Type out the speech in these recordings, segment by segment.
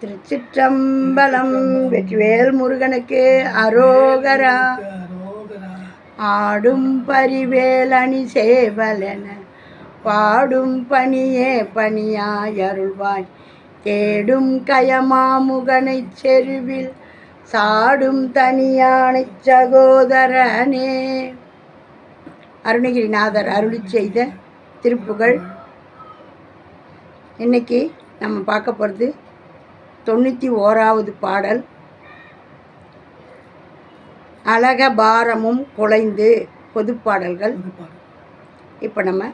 திருச்சிற்றம்பலம் வெற்றிவேல் முருகனுக்கு அரோகரா. ஆடும் பரிவேல் அணி சேவலென பாடும் பணியே பணியாய் அருள்வாய் தேடும் கயமாமுகனை செருவில் சாடும் தனியானை சகோதரனே. அருணகிரிநாதர் அருளி செய்த திருப்புகள் இன்னைக்கு நம்ம பார்க்க போகிறது தொண்ணூற்றி ஓராவது பாடல். அழக பாரமும் குலைந்து பொதுப்பாடல்கள். இப்போ நம்ம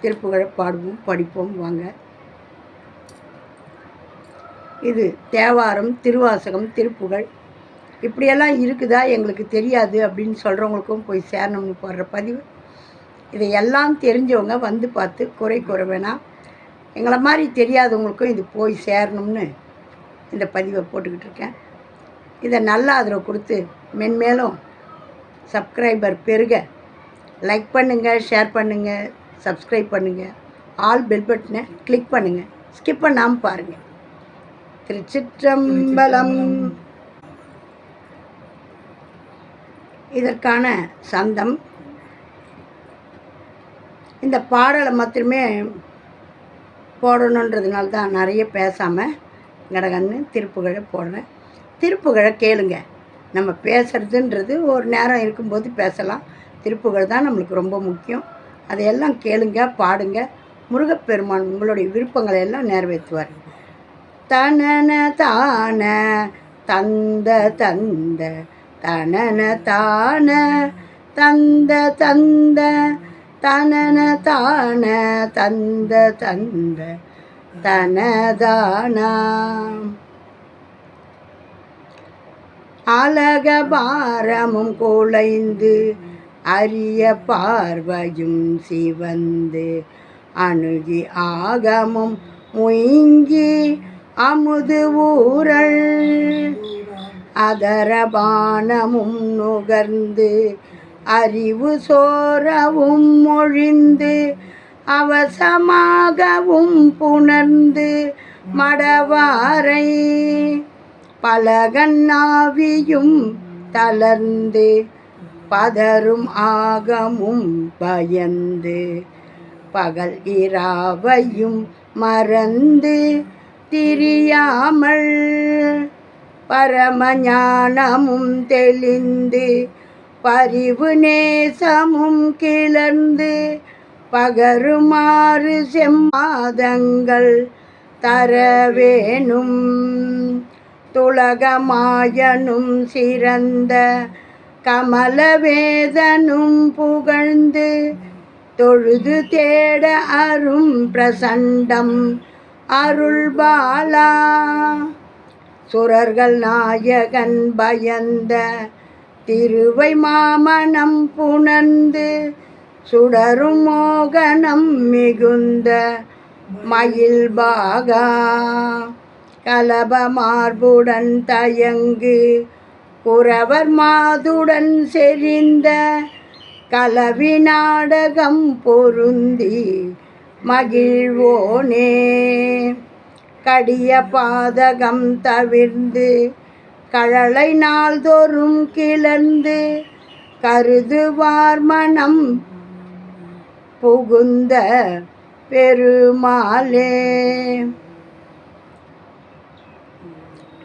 திருப்புகழை பாடுவோம் படிப்போம் வாங்க. இது தேவாரம் திருவாசகம் திருப்புகழ். இப்படியெல்லாம் இருக்குதா? எங்களுக்கு தெரியாது அப்படின்னு சொல்கிறவங்களுக்கும் போய் சேரணும்னு போடுற பதிவு. இதை எல்லாம் தெரிஞ்சவங்க வந்து பார்த்து குறை கூற வேணாம். எங்களை மாதிரி தெரியாதவங்களுக்கும் இது போய் சேரணும்னு இந்த பதிவை போட்டுக்கிட்டு இருக்கேன். இதை நல்ல ஆதரவு கொடுத்து மென்மேலும் சப்ஸ்கிரைபர் பெருக. லைக் பண்ணுங்கள் ஷேர் பண்ணுங்கள் சப்ஸ்கிரைப் பண்ணுங்கள் ஆல் பெல் பட்டனை கிளிக் பண்ணுங்கள் ஸ்கிப் பண்ணாமல் பாருங்கள் திருச்சிற்றம்பலம். இதற்கான சந்தம். இந்த பாடலை மாத்திரமே போடணுன்றதுனால தான் நிறைய பேசாமல் கடகன்னு திருப்புகழை போடுறேன். திருப்புகழை கேளுங்க. நம்ம பேசுறதுன்றது ஒரு நேரம் இருக்கும்போது பேசலாம். திருப்புகழ் தான் நம்மளுக்கு ரொம்ப முக்கியம். அதையெல்லாம் கேளுங்க பாடுங்க. முருகப்பெருமான் உங்களுடைய விருப்பங்களை எல்லாம் நிறைவேற்றுவார். தனன தான தந்த தந்த. தனன தான தந்த தந்த. தனன தான தந்த தந்த தனதானா. அழக பாரமும் குலைந்து அரிய பார்வையும் சிவந்து அணுகி ஆகமும் முயங்கி அமுது ஊரல். அதரபானமும் நுகர்ந்து அறிவு சோரவும் மொழிந்து அவசமாகவும் புணர்ந்து மடவாரை. பலகண்ணாவியும் தளர்ந்து பதரும் ஆகமும் பயந்து பகல் இராவையும் மறந்து திரியாமல் பரமஞானமும் தெளிந்து பரிவு நேசமும் கிளர்ந்து பகருமாறு செம்மாதங்கள் தரவேணும் துலகமாயனும் சிறந்த கமலவேதனும் புகழ்ந்து தொழுது தேட அரும் பிரசண்டம் அருள்பாலா. சுரர்கள் நாயகன் பயந்த திருவை மாமனம் புணர்ந்து சுடரும் மோகனம் மிகுந்த மயில் பாகா. கலப மார்புடன் தயங்கு குறவர் மாதுடன் செறிந்த கலவி நாடகம் பொருந்தி மகிழ்வோனே. கடிய பாதகம் தவிர்ந்து கழலை நாள்தோறும் கிளர்ந்து கருதுவார் மனம். புகுந்த பெருமாளே.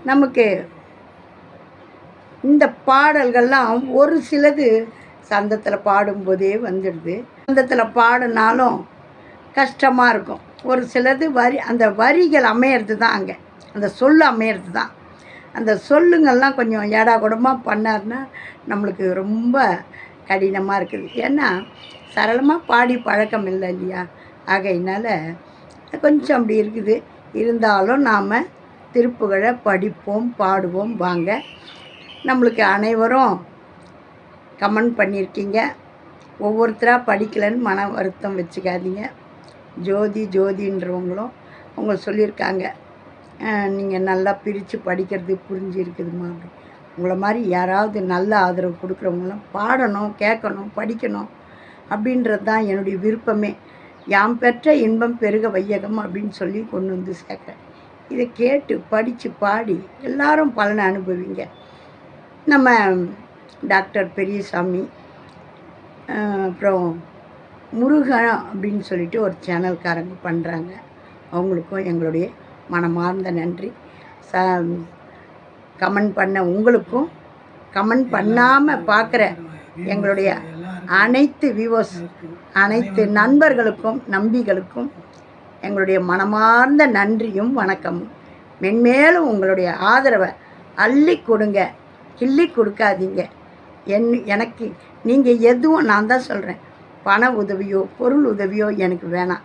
நமக்கு இந்த பாடல்கள்லாம் ஒரு சிலது சந்தத்தில் பாடும்போதே வந்துடுது. சந்தத்தில் பாடினாலும் கஷ்டமாக இருக்கும். ஒரு சிலது வரி அந்த வரிகள் அமையிறது தான் அங்கே. அந்த சொல் அமையிறது தான் அந்த சொல்லுங்கள்லாம் கொஞ்சம் ஏடா கூடமாக பண்ணார்னா நம்மளுக்கு ரொம்ப கடினமாக இருக்குது. ஏன்னா சரளமாக பாடி பழக்கம் இல்லை இல்லையா? ஆகையினால கொஞ்சம் அப்படி இருக்குது. இருந்தாலும் நாம் திருப்புகழை படிப்போம் பாடுவோம் வாங்க. நம்மளுக்கு அனைவரும் கமெண்ட் பண்ணியிருக்கீங்க. ஒவ்வொருத்தராக படிக்கலைன்னு மன வருத்தம் வச்சுக்காதீங்க. ஜோதி ஜோதின்றவங்களும் அவங்க சொல்லியிருக்காங்க. நீங்கள் நல்லா பிரித்து படிக்கிறது புரிஞ்சிருக்குதுமா உங்களை மாதிரி யாராவது நல்ல ஆதரவு கொடுக்குறவங்களாம் பாடணும் கேட்கணும் படிக்கணும் அப்படின்றது தான் என்னுடைய விருப்பமே. யாம் பெற்ற இன்பம் பெருக வையகம் அப்படின்னு சொல்லி கொண்டு வந்து சேர்க்குறேன். இதை கேட்டு படித்து பாடி எல்லாரும் பலனை அனுபவிங்க. நம்ம டாக்டர் பெரியசாமி அப்புறம் முருகன் அப்படின்னு சொல்லிட்டு ஒரு சேனல்காரங்க பண்ணுறாங்க அவங்களுக்கும் எங்களுடைய மனமார்ந்த நன்றி. ச கமெண்ட் பண்ண உங்களுக்கும் கமெண்ட் பண்ணாமல் பார்க்குற எங்களுடைய அனைத்து வியூவர்ஸ் அனைத்து நண்பர்களுக்கும் நம்பிகளுக்கும் எங்களுடைய மனமார்ந்த நன்றியும் வணக்கமும். மென்மேலும் உங்களுடைய ஆதரவை அள்ளி கொடுங்க கிள்ளி கொடுக்காதீங்க. என் எனக்கு நீங்கள் எதுவும் நான் தான் சொல்கிறேன் பண உதவியோ பொருள் உதவியோ எனக்கு வேணாம்.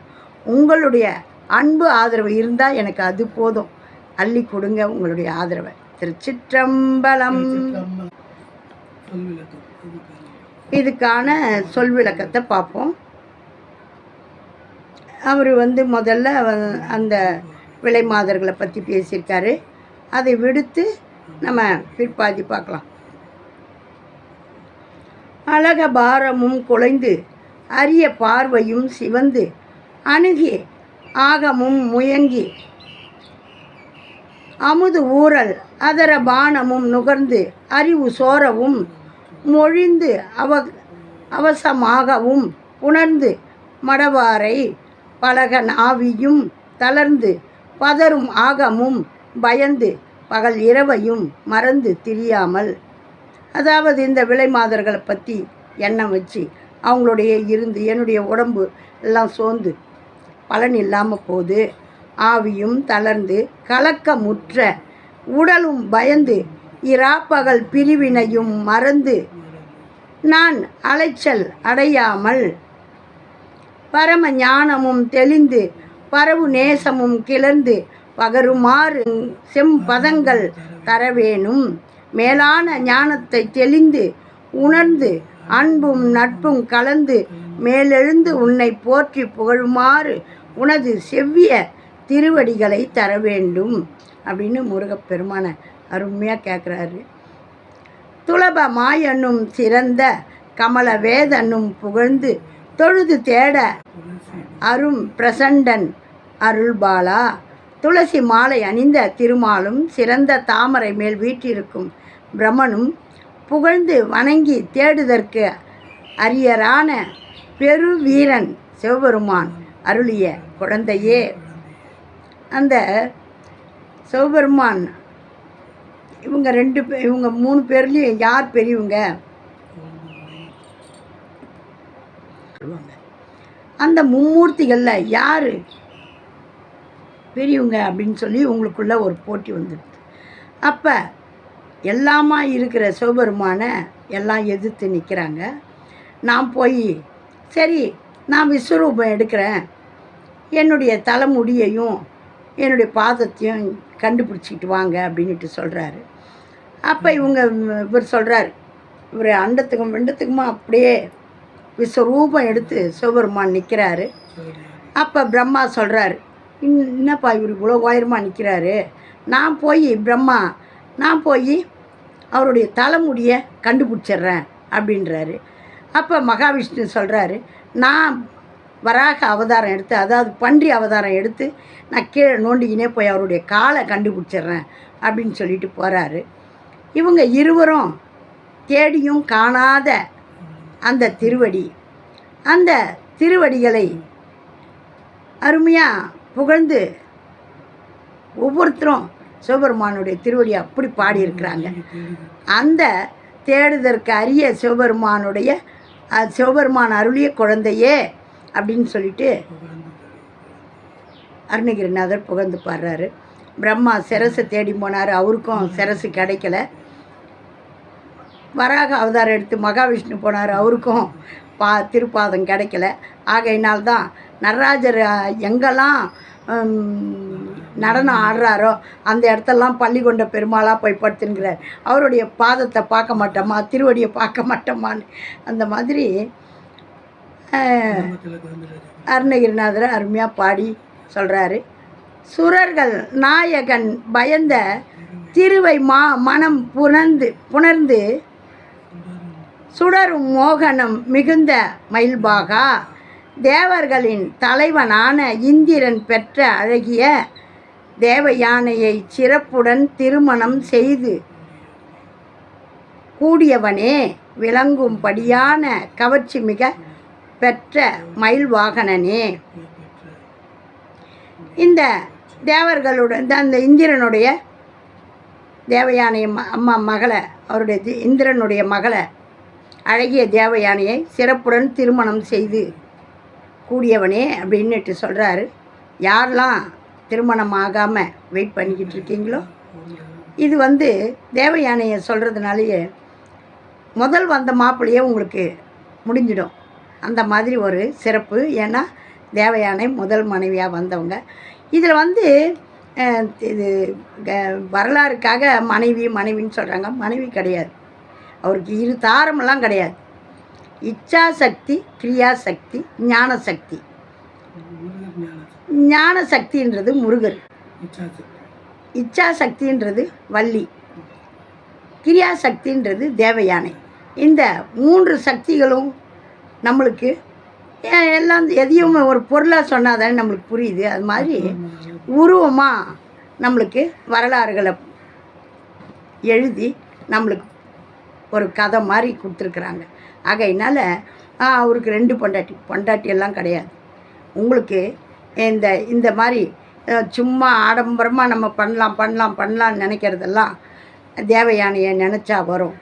உங்களுடைய அன்பு ஆதரவு இருந்தால் எனக்கு அது போதும். அள்ளி கொடுங்க உங்களுடைய ஆதரவை. திருச்சிற்றம்பலம். இதுக்கான சொல் விளக்கத்தை பார்ப்போம். அவர் வந்து முதல்ல அந்த விலை மாதர்களை பற்றி பேசியிருக்காரு. அதை விடுத்து நம்ம பிற்பாதி பார்க்கலாம். அழக பாரமும் குலைந்து அரிய பார்வையும் சிவந்து அணுகி ஆகமும் முயங்கி. அமுது ஊறல் அதர பானமும் நுகர்ந்து அறிவு சோரவும் மொழிந்து அவ அவசமாகவும் உணர்ந்து மடவாரை பலகன் ஆவியும் தளர்ந்து பதரும் ஆகமும் பயந்து பகல் இரவையும் மறந்து திரியாமல். அதாவது இந்த விலை மாதர்களை பற்றி எண்ணம் வச்சு அவங்களுடைய இருந்து என்னுடைய உடம்பு எல்லாம் சோர்ந்து பலன் இல்லாமல் போது ஆவியும் தளர்ந்து கலக்கமுற்ற உடலும் பயந்து இராப்பகல் பிரிவினையும் மறந்து நான் அலைச்சல் அடையாமல் பரம ஞானமும் தெளிந்து பரவு நேசமும் கிளர்ந்து பகருமாறு செம்பதங்கள் தரவேணும் மேலான ஞானத்தை தெளிந்து உணர்ந்து அன்பும் நட்பும் கலந்து மேலெழுந்து உன்னை போற்றி புகழுமாறு உனது செவ்விய திருவடிகளை தர வேண்டும் அப்படின்னு முருகப்பெருமான அருமையாக கேட்குறாரு துலப மாயனும் சிறந்த கமல வேதனும் புகழ்ந்து தொழுது தேட அரும் பிரசண்டன் அருள்பாலா. துளசி மாலை அணிந்த திருமாலும் சிறந்த தாமரை மேல் வீற்றிருக்கும் பிரம்மனும் புகழ்ந்து வணங்கி தேடுதற்கு அரியரான பெருவீரன் சிவபெருமான் அருளிய குழந்தையே. அந்த சிவபெருமான் இவங்க ரெண்டு பேர் இவங்க மூணு பேர்லேயும் யார் பெரியவங்க? சொல்லுவாங்க அந்த மும்மூர்த்திகளில் யார் பெரியவங்க அப்படின்னு சொல்லி உங்களுக்குள்ள ஒரு போட்டி வந்துடுது. அப்போ எல்லாமா இருக்கிற சிவபெருமானை எல்லாம் எதிர்த்து நிற்கிறாங்க நான் போய் சரி நான் விஸ்வரூபம் எடுக்கிறேன். என்னுடைய தலைமுடியையும் என்னுடைய பாதத்தையும் கண்டுபிடிச்சிக்கிட்டு வாங்க அப்படின்ட்டு சொல்கிறாரு அப்போ இவங்க இவர் சொல்கிறார் இவர் அண்டத்துக்கும் வெண்டத்துக்குமா அப்படியே விஸ்வரூபம் எடுத்து சிவபெருமான் நிற்கிறாரு அப்போ பிரம்மா சொல்கிறாரு என்னப்பா இவர் இவ்வளோ உயரமாக நிற்கிறாரு நான் போய் பிரம்மா நான் போய் அவருடைய தலைமுடியை கண்டுபிடிச்சிட்றேன் அப்படின்றாரு. அப்போ மகாவிஷ்ணு சொல்கிறாரு நான் வராக அவதாரம் எடுத்து அதாவது பன்றி அவதாரம் எடுத்து நான் கீழே நோண்டிக்கினே போய் அவருடைய காலை கண்டுபிடிச்சிட்றேன் அப்படின்னு சொல்லிட்டு போகிறாரு இவங்க இருவரும் தேடியும் காணாத அந்த திருவடி. அந்த திருவடிகளை அருமையாக புகழ்ந்து ஒவ்வொருத்தரும் சிவபெருமானுடைய திருவடியை அப்படி பாடியிருக்கிறாங்க. அந்த தேடுதற்கு அரிய சிவபெருமானுடைய அது சிவபெருமான் அருளிய குழந்தையே அப்படின்னு சொல்லிட்டு அருணகிரிநாதர் புகழ்ந்து பாடுறாரு. பிரம்மா சிரசை தேடி போனார். அவருக்கும் சிரசு கிடைக்கல. வராக அவதாரம் எடுத்து மகாவிஷ்ணு போனார். அவருக்கும் பா திருப்பாதம் கிடைக்கல. ஆகையினால்தான் நடராஜர் எங்கெல்லாம் நடனம் ஆடுறாரோ அந்த இடத்தெல்லாம் பள்ளி கொண்ட பெருமாளாக போய் படுத்துங்கிறார் அவருடைய பாதத்தை பார்க்க மாட்டோமா? திருவடியை பார்க்க மாட்டோமான்னு. அந்த மாதிரி அருணகிரிநாதர் அருமையாக பாடி சொல்கிறாரு சுரர்கள் நாயகன் பயந்த திருவை மா மனம் புணர்ந்து புணர்ந்து சுடரும் மோகனம் மிகுந்த மயில்பாகா. தேவர்களின் தலைவனான இந்திரன் பெற்ற அழகிய தேவயானையை சிறப்புடன் திருமணம் செய்து கூடியவனே விளங்கும்படியான கவர்ச்சி மிக பெற்ற மயில் வாகனனே. இந்த தேவர்களுடன் இந்த அந்த இந்திரனுடைய தேவயானை அம்மா மகளை அவருடைய தி- இந்திரனுடைய மகளை அழகிய தேவயானையை சிறப்புடன் திருமணம் செய்து கூடியவனே அப்படின்னுட்டு சொல்கிறாரு யாரெல்லாம் திருமணம் ஆகாமல் வெயிட் பண்ணிக்கிட்டு இருக்கீங்களோ இது வந்து தேவயானையை சொல்கிறதுனாலேயே முதல் வந்த மாப்பிள்ளையே உங்களுக்கு முடிஞ்சிடும். அந்த மாதிரி ஒரு சிறப்பு. ஏன்னா தேவயானை முதல் மனைவியாக வந்தவங்க. இதில் வந்து இது க- வரலாறுக்காக மனைவி மனைவின்னு சொல்கிறாங்க மனைவி கிடையாது. அவருக்கு இரு தாரமெல்லாம் கிடையாது. இச்சா சக்தி ஞானசக்தி சக்தி. ஞான சக்தி ஞான சக்தின்றது முருகர். இச்சா சக்தின்றது வள்ளி. கிரியா சக்தின்றது தேவயானை. இந்த மூன்று சக்திகளும் நம்மளுக்கு எல்லாம் எதையும் ஒரு பொருளாக சொன்னால் தானே நம்மளுக்கு புரியுது. அது மாதிரி உருவமாக நம்மளுக்கு வரலாறுகளை எழுதி நம்மளுக்கு ஒரு கதை மாதிரி கொடுத்துருக்குறாங்க. ஆகையினால அவருக்கு ரெண்டு பொண்டாட்டி. பொண்டாட்டி எல்லாம் கிடையாது. உங்களுக்கு இந்த இந்த மாதிரி சும்மா ஆடம்பரமாக நம்ம பண்ணலாம் பண்ணலாம் பண்ணலாம்னு நினைக்கிறதெல்லாம் தேவயானையை நினச்சா வரும்.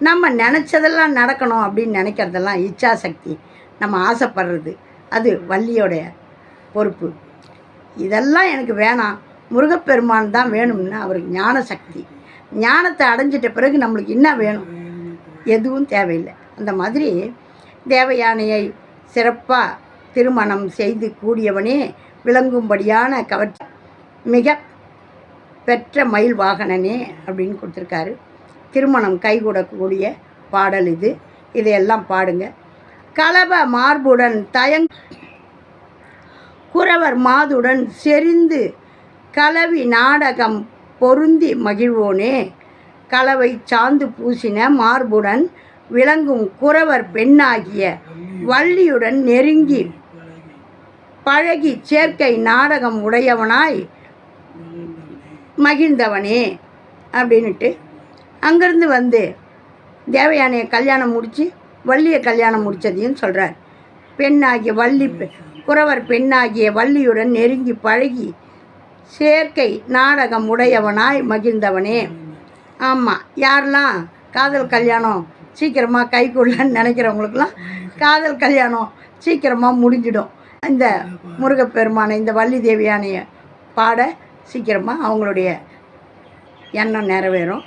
நம்ம நினச்சதெல்லாம் நடக்கணும் அப்படின்னு நினைக்கிறதெல்லாம் இச்சாசக்தி. நம்ம ஆசைப்படுறது அது வள்ளியோடைய பொறுப்பு. இதெல்லாம் எனக்கு வேணாம். முருகப்பெருமான் தான் வேணும்னா அவருக்கு ஞான சக்தி ஞானத்தை அடைஞ்சிட்ட பிறகு நம்மளுக்கு என்ன வேணும்? எதுவும் தேவையில்லை. அந்த மாதிரி தேவயானையை சிறப்பாக திருமணம் செய்து கூடியவனே விளங்கும்படியான கவர்ச்சி மிக பெற்ற மயில் வாகனனே அப்படின்னு கொடுத்துருக்காரு. திருமணம் கைகூடக்கூடிய பாடல் இது. இதையெல்லாம் பாடுங்க. கலப மார்புடன் தயங் குறவர் மாதுடன் செறிந்து கலவி நாடகம் பொருந்தி மகிழ்வோனே. கலவை சாந்து பூசின மார்புடன் விளங்கும் குறவர் பெண்ணாகிய வள்ளியுடன் நெருங்கி பழகி சேர்க்கை நாடகம் உடையவனாய் மகிழ்ந்தவனே அப்படின்ட்டு அங்கேருந்து வந்து தேவயானையை கல்யாணம் முடித்து வள்ளியை கல்யாணம் முடித்ததையும் சொல்கிறார் பெண்ணாகிய வள்ளி பெ- குறவர் பெண்ணாகிய வள்ளியுடன் நெருங்கி பழகி சேர்க்கை நாடகம் உடையவனாய் மகிழ்ந்தவனே. ஆமாம் யாரெல்லாம் காதல் கல்யாணம் சீக்கிரமாக கைக்குள்ளன்னு நினைக்கிறவங்களுக்கெல்லாம் காதல் கல்யாணம் சீக்கிரமாக முடிஞ்சிடும். இந்த முருகப்பெருமானை இந்த வள்ளி தேவியானைய பாட சீக்கிரமாக அவங்களுடைய எண்ணம் நிறைவேறும்.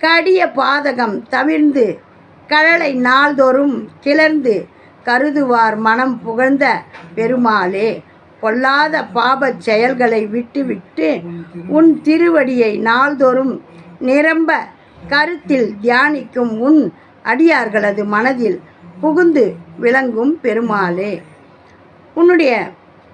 கடிய பாதகம் தவிர்ந்து கழலை நாள்தோறும் கிளர்ந்து கருதுவார் மனம் புகழ்ந்த பெருமாளே பொல்லாத பாபச் செயல்களை விட்டுவிட்டு உன் திருவடியை நாள்தோறும் நிரம்ப கருத்தில் தியானிக்கும் உன் அடியார்களது மனதில் புகுந்து விளங்கும் பெருமாளே. உன்னுடைய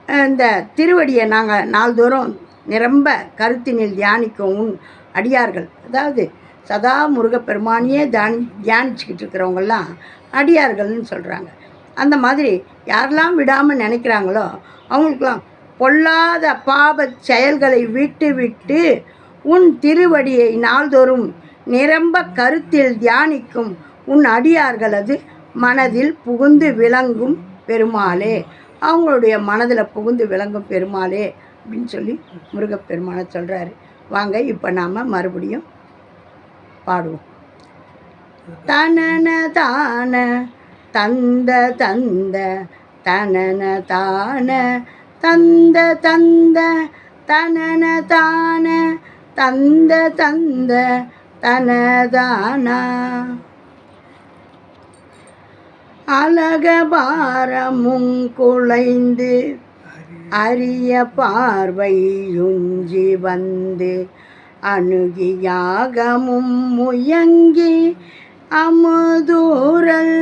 இந்த திருவடியை நாங்கள் நாள்தோறும் நிரம்ப கருத்தினில் தியானிக்கும் உன் அடியார்கள். அதாவது சதா முருகப்பெருமானியே தியானி தியானிச்சுக்கிட்டு இருக்கிறவங்கெல்லாம் அடியார்கள்னு சொல்கிறாங்க அந்த மாதிரி யாரெல்லாம் விடாமல் நினைக்கிறாங்களோ அவங்களுக்கெல்லாம் பொல்லாத பாபச் செயல்களை விட்டு விட்டு உன் திருவடியை நாள்தோறும் நிரம்ப கருத்தில் தியானிக்கும் உன் அடியார்களது மனதில் புகுந்து விளங்கும் பெருமாளே. அவங்களுடைய மனதில் புகுந்து விளங்கும் பெருமாளே அப்படின்னு சொல்லி முருகப்பெருமானை சொல்கிறாரு வாங்க இப்போ நாம் மறுபடியும் பாடுவோம். தனன தான தந்த தந்த தனன தான தந்த தந்த தனன தான தந்த தந்த தனதானா அழகபாரமும் குலைந்து அரிய பார்வையுஞ்சி வந்து அணுகியாகமும் முயங்கி அமுதூரல்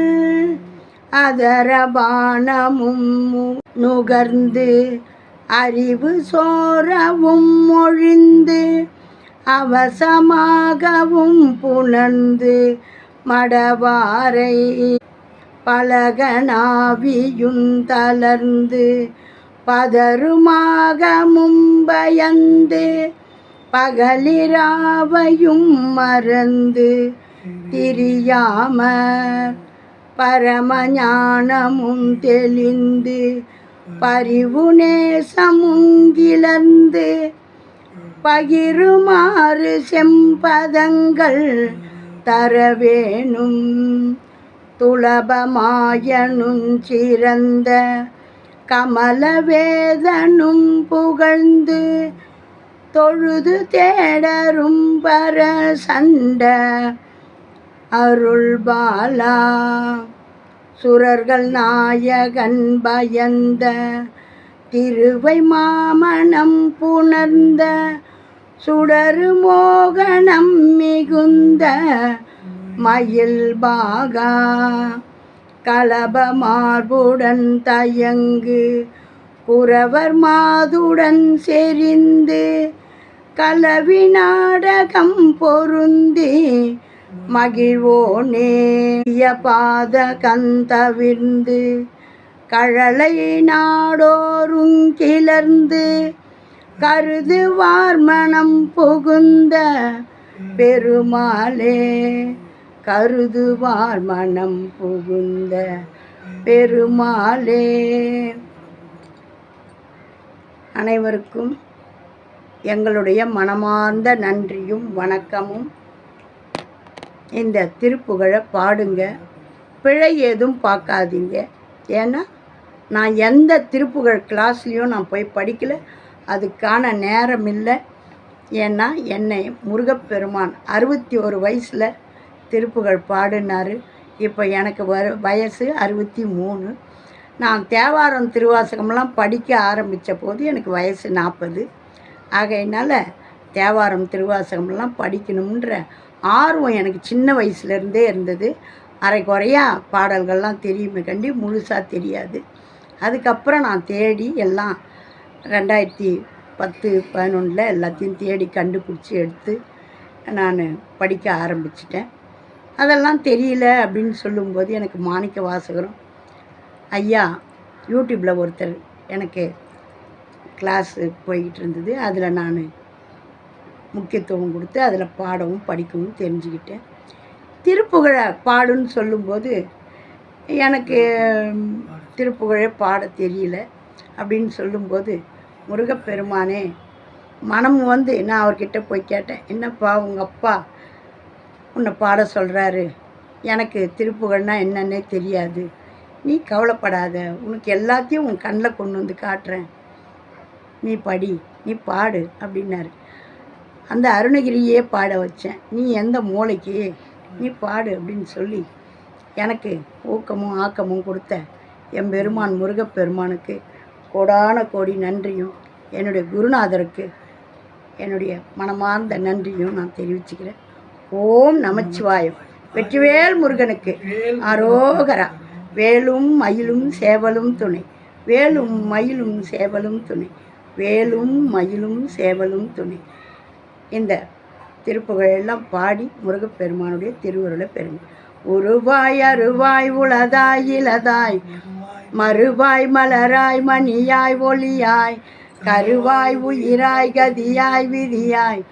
அதரபானமும் நுகர்ந்து அறிவு சோரவும் மொழிந்து அவசமாகவும் புணர்ந்து மடவாரை பலகனாவியுந்தளர்ந்து பதருமாக மும்பயந்து பகலிராவையும் மறந்து திரியாம பரமஞானமும் தெளிந்து பரிவு நேசமுங்கிலர்ந்து பகிருமாறு செம்பதங்கள் தர வேணும் துளபமாயனும் சிறந்த கமலவேதனும் புகழ்ந்து தொழுது தேடரும் பர சண்ட அருள் பாலா சுரர்கள் நாயகன் பயந்த திருவை மாமணம் புணர்ந்த சுடரு மோகனம் மிகுந்த மயில் பாகா கலப மார்புடன் தயங்கு குறவர் மாதுடன் செறிந்து கலவி நாடகம் பொருந்தி மகிழ்வோனே பாத கந்தவிர்ந்து கழலை நாடோறும் கிளர்ந்து கருது வார்மணம் புகுந்த பெருமாளே. கருதுவார் மனம் புகுந்த பெருமாளே. அனைவருக்கும் எங்களுடைய மனமார்ந்த நன்றியும் வணக்கமும். இந்த திருப்புகழை பாடுங்க. பிழை ஏதும் பார்க்காதீங்க. ஏன்னா நான் எந்த திருப்புகழ் கிளாஸ்லேயும் நான் போய் படிக்கல. அதுக்கான நேரம் இல்லை. ஏன்னா என்னை முருகப்பெருமான் அறுபத்தி ஒரு வயசில் திருப்புகழ் பாடினார். இப்போ எனக்கு வ வயசு அறுபத்தி மூணு. நான் தேவாரம் திருவாசகம்லாம் படிக்க ஆரம்பித்த போது எனக்கு வயசு நாற்பது ஆகையினால தேவாரம் திருவாசகம்லாம் படிக்கணுன்ற ஆர்வம் எனக்கு சின்ன வயசுலேருந்தே இருந்தது. அரை குறையா பாடல்கள்லாம் தெரியுமே கண்டி முழுசாக தெரியாது. அதுக்கப்புறம் நான் தேடி எல்லாம் ரெண்டாயிரத்தி பத்து பதினொன்றில் எல்லாத்தையும் தேடி கண்டுபிடிச்சி எடுத்து நான் படிக்க ஆரம்பிச்சிட்டேன். அதெல்லாம் தெரியல அப்படின்னு சொல்லும்போது எனக்கு மாணிக்க வாசகரும் ஐயா யூடியூப்பில் ஒருத்தர் எனக்கு கிளாஸு போய்கிட்டு இருந்தது. அதில் நான் முக்கியத்துவம் கொடுத்து அதில் பாடவும் படிக்கவும் தெரிஞ்சுக்கிட்டேன். திருப்புகழை பாடுன்னு சொல்லும்போது எனக்கு திருப்புகழே பாட தெரியல அப்படின்னு சொல்லும்போது முருகப்பெருமானே மனம் வந்து நான் அவர்கிட்ட போய் கேட்டேன் என்னப்பா உங்கள் அப்பா உன்னை பாட சொல்கிறாரு எனக்கு திருப்புகழ்னா என்னன்னே தெரியாது. நீ கவலைப்படாத. உனக்கு எல்லாத்தையும் உன் கண்ணில் கொண்டு வந்து காட்டுறேன். நீ படி. நீ பாடு அப்படின்னாரு. அந்த அருணகிரியே பாட வச்சேன். நீ எந்த மூளைக்கு? நீ பாடு அப்படின்னு சொல்லி எனக்கு ஊக்கமும் ஆக்கமும் கொடுத்த என் பெருமான் முருகப்பெருமானுக்கு கோடான கோடி நன்றியும் என்னுடைய குருநாதருக்கு என்னுடைய மனமார்ந்த நன்றியும் நான் தெரிவிச்சுக்கிறேன். ஓம் நமச்சிவாயம் வெற்றிவேல் முருகனுக்கு அரோகரா வேலும் மயிலும் சேவலும் துணை. வேலும் மயிலும் சேவலும் துணை. வேலும் மயிலும் சேவலும் துணை. இந்த திருப்புகழெல்லாம் பாடி முருகப்பெருமானுடைய திருவுருளை பெருமை உருவாய் அருவாய் உளதாய் இலதாய் மறுவாய் மலராய் மணியாய் ஒளியாய். கருவாய் உயிராய் கதியாய் விதியாய்.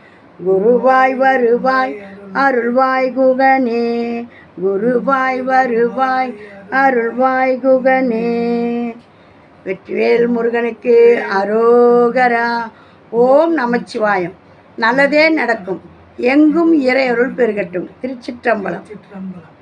குருவாய் வருவாய் அருள்வாய் குகனே குருவாய் வருவாய் அருள்வாய் குகனே. வெற்றிவேல் முருகனுக்கு அரோகரா ஓம் நமச்சிவாயம். நல்லதே நடக்கும். எங்கும் இறையருள் பெருகட்டும். திருச்சிற்றம்பலம். சிற்றம்பலம்